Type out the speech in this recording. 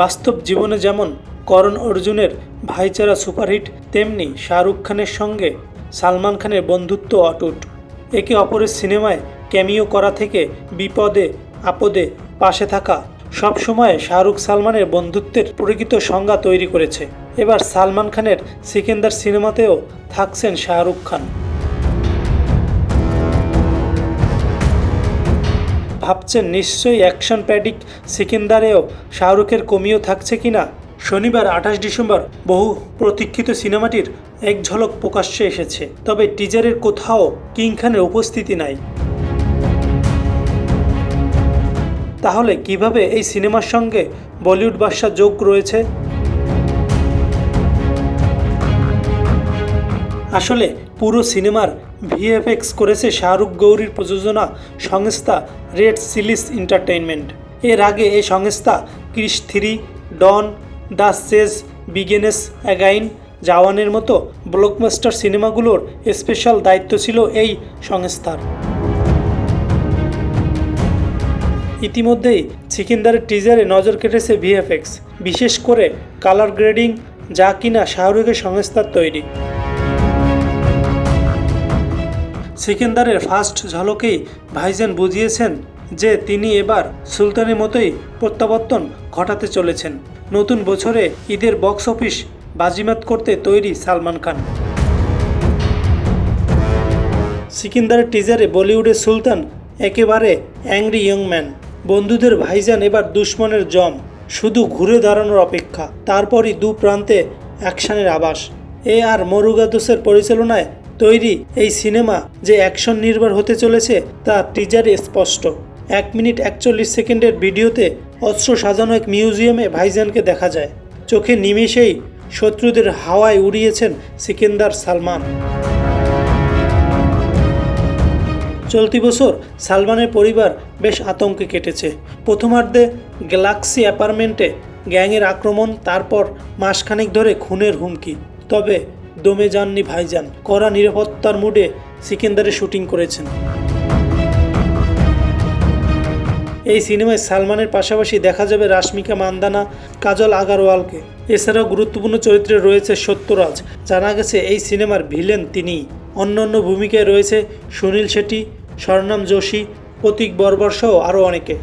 বাস্তব জীবনে যেমন করণ অর্জুনের ভাইচারা সুপারহিট, তেমনি শাহরুখ খানের সঙ্গে সালমান খানের বন্ধুত্ব অটুট। একে অপরের সিনেমায় ক্যামিও করা থেকে বিপদে, আপদে পাশে থাকা সব সময় শাহরুখ সালমানের বন্ধুত্বের প্রকৃত সংজ্ঞা তৈরি করেছে। এবার সালমান খানের সিকেন্দার সিনেমাতেও থাকছেন শাহরুখ খান। ভাবছেন, নিশ্চয়ই অ্যাকশন প্যাডিক সিকিন্দারেও শাহরুখের কমিও থাকছে কিনা শনিবার, আঠাশ ডিসেম্বর, বহু প্রতীক্ষিত সিনেমাটির এক ঝলক প্রকাশ্যে এসেছে। তবে টিজারের কোথাও কিং খানের উপস্থিতি নাই। তাহলে কীভাবে এই সিনেমার সঙ্গে বলিউড বাদশা যোগ রয়েছে? আসলে পুরো সিনেমার ভিএফএক্স করেছে শাহরুখ গৌরীর প্রযোজনা সংস্থা রেড সিলিস এন্টারটেইনমেন্ট। এর আগে এই সংস্থা Krrish three, Don, the Sage, বিগেনেস, again, জাওয়ানের মতো ব্লকমাস্টার সিনেমাগুলোর স্পেশাল দায়িত্ব ছিল এই সংস্থার। ইতিমধ্যেই সিকিন্দারের টিজারে নজর কেটেছে ভিএফএক্স, বিশেষ করে কালার গ্রেডিং যা কিনা শাহরুখের সংস্থার তৈরি। সিকিন্দারের ফার্স্ট ঝলকেই ভাইজান বুঝিয়েছেন যে তিনি এবার সুলতানের মতোই প্রত্যাবর্তন ঘটাতে চলেছেন। নতুন বছরে ঈদের বক্স অফিস বাজিমাত করতে তৈরি সালমান খান। সিকিন্দারের টিজারে বলিউডের সুলতান একেবারে অ্যাংরি ইয়ং ম্যান। বন্ধুদের ভাইজান এবার দুশ্মনের জম, শুধু ঘুরে দাঁড়ানোর অপেক্ষা। তারপরই দু প্রান্তে অ্যাকশানের আবাস এ আর মরুগাদোসের পরিচালনায় তৈরি এই সিনেমা যে অ্যাকশন নির্ভর হতে চলেছে তা টিজারে স্পষ্ট। এক মিনিট একচল্লিশ সেকেন্ডের ভিডিওতে অস্ত্র সাজানো এক মিউজিয়ামে ভাইজানকে দেখা যায়। চোখে নিমেষেই শত্রুদের হাওয়ায় উড়িয়েছেন সিকেন্দার সালমান। চলতি বছর সালমানের পরিবার বেশ আতঙ্কে কেটেছে। প্রথমার্ধে গ্যালাক্সি অ্যাপার্টমেন্টে গ্যাংয়ের আক্রমণ, তারপর মাসখানেক ধরে খুনের হুমকি। তবে দমে যাননি ভাইজান। কড়া নিরাপত্তার মুডে সিকেন্দারে শুটিং করেছেন। এই সিনেমায় সালমানের পাশাপাশি দেখা যাবে রাশমিকা মান্দানা, কাজল আগারওয়ালকে। এছাড়াও গুরুত্বপূর্ণ চরিত্রে রয়েছে সত্যরাজ। জানা গেছে, এই সিনেমার ভিলেন তিনি। অন্যান্য ভূমিকায় রয়েছে সুনীল শেট্টি, স্বর্ণাম যোশী, প্রতীক বর্বর সহ আরও অনেকে।